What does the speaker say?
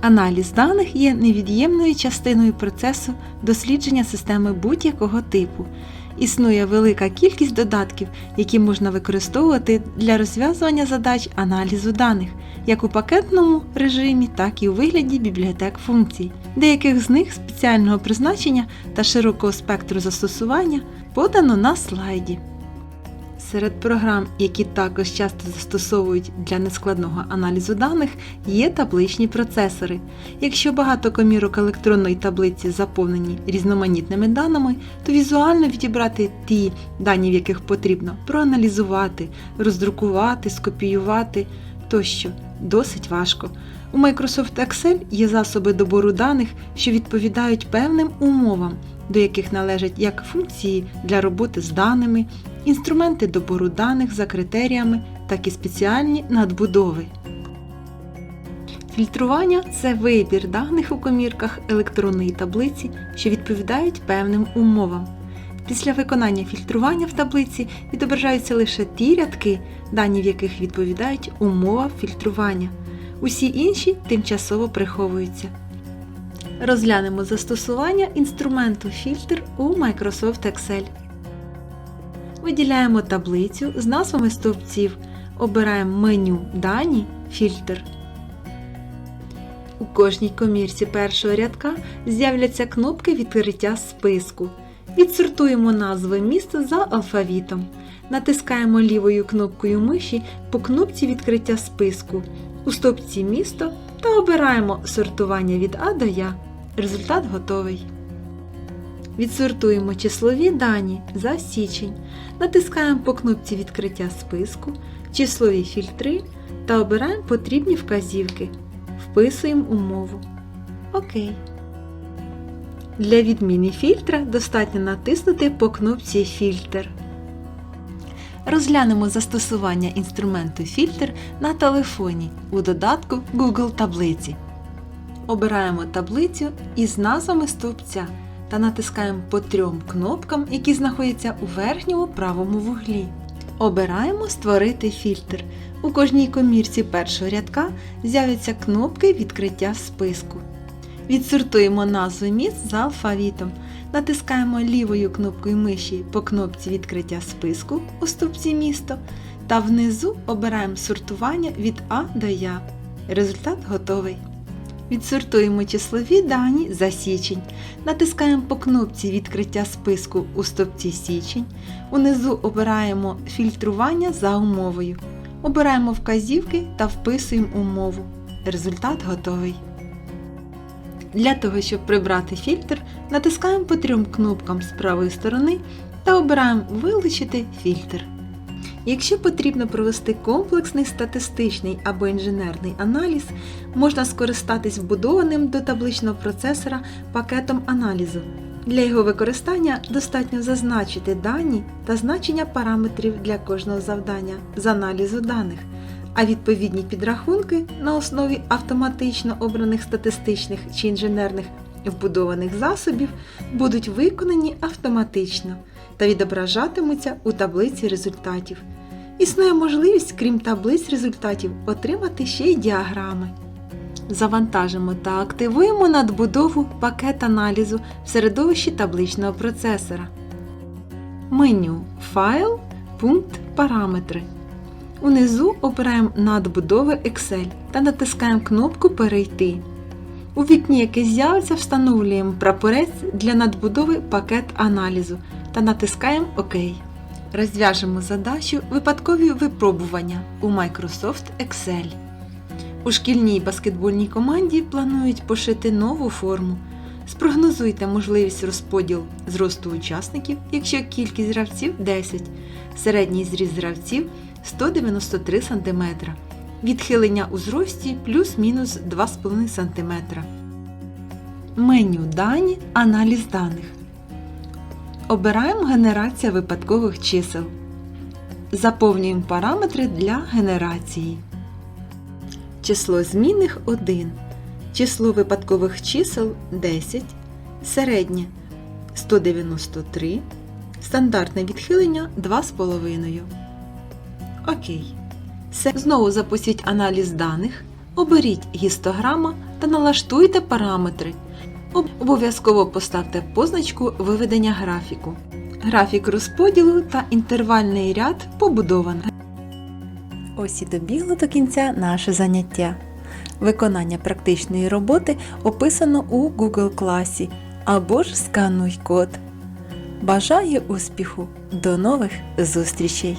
Аналіз даних є невід'ємною частиною процесу дослідження системи будь-якого типу. Існує велика кількість додатків, які можна використовувати для розв'язування задач аналізу даних, як у пакетному режимі, так і у вигляді бібліотек функцій. Деяких з них спеціального призначення та широкого спектру застосування подано на слайді. Серед програм, які також часто застосовують для нескладного аналізу даних, є табличні процесори. Якщо багато комірок електронної таблиці заповнені різноманітними даними, то візуально відібрати ті дані, в яких потрібно проаналізувати, роздрукувати, скопіювати тощо досить важко. У Microsoft Excel є засоби добору даних, що відповідають певним умовам, до яких належать як функції для роботи з даними, інструменти добору даних за критеріями, так і спеціальні надбудови. Фільтрування це вибір даних у комірках електронної таблиці, що відповідають певним умовам. Після виконання фільтрування в таблиці відображаються лише ті рядки, дані в яких відповідають умовам фільтрування. Усі інші тимчасово приховуються. Розглянемо застосування інструменту фільтр у Microsoft Excel. Виділяємо таблицю з назвами стовпців, обираємо меню Дані, фільтр. У кожній комірці першого рядка з'являться кнопки відкриття списку. Відсортуємо назви міст за алфавітом. Натискаємо лівою кнопкою миші по кнопці відкриття списку у стопці місто та обираємо сортування від А до Я. Результат готовий. Відсортуємо числові дані за січень. Натискаємо по кнопці відкриття списку, числові фільтри та обираємо потрібні вказівки. Вписуємо умову. Окей. Для відміни фільтра достатньо натиснути по кнопці Фільтр. Розглянемо застосування інструменту фільтр на телефоні у додатку Google таблиці. Обираємо таблицю із назвами стовпця та натискаємо по трьом кнопкам, які знаходяться у верхньому правому вуглі. Обираємо Створити фільтр. У кожній комірці першого рядка з'являться кнопки відкриття списку. Відсортуємо назви міст за алфавітом. Натискаємо лівою кнопкою миші по кнопці відкриття списку у стовпці місто та внизу обираємо сортування від А до Я. Результат готовий. Відсортуємо числові дані за січень. Натискаємо по кнопці відкриття списку у стовпці січень. Унизу обираємо фільтрування за умовою. Обираємо вказівки та вписуємо умову. Результат готовий. Для того, щоб прибрати фільтр, натискаємо по трьом кнопкам з правої сторони та обираємо Вилучити фільтр. Якщо потрібно провести комплексний статистичний або інженерний аналіз, можна скористатись вбудованим до табличного процесора пакетом аналізу. Для його використання достатньо зазначити дані та значення параметрів для кожного завдання з аналізу даних, а відповідні підрахунки на основі автоматично обраних статистичних чи інженерних вбудованих засобів будуть виконані автоматично та відображатимуться у таблиці результатів. Існує можливість, крім таблиць результатів, отримати ще й діаграми. Завантажимо та активуємо надбудову пакет аналізу в середовищі табличного процесора. Меню Файл, пункт Параметри. Унизу обираємо надбудови Excel та натискаємо кнопку Перейти. У вікні, яке з'явиться, встановлюємо прапорець для надбудови пакет аналізу та натискаємо ОК. Розв'яжемо задачу випадкові випробування у Microsoft Excel. У шкільній баскетбольній команді планують пошити нову форму. Спрогнозуйте можливість розподіл зросту учасників, якщо кількість гравців 10, середній зріст гравців 193 см, відхилення у зрості плюс-мінус 2,5 см. меню дані, аналіз даних. Обираємо генерація випадкових чисел. Заповнюємо параметри для генерації. Число змінних 1. Число випадкових чисел 10. Середнє 193. Стандартне відхилення 2,5. Окей. Знову запустіть аналіз даних. Оберіть гістограма та налаштуйте параметри. Обов'язково поставте позначку виведення графіку. Графік розподілу та інтервальний ряд побудовано. Ось і добігло до кінця наше заняття. Виконання практичної роботи описано у Google класі або ж скануй код. Бажаю успіху! До нових зустрічей!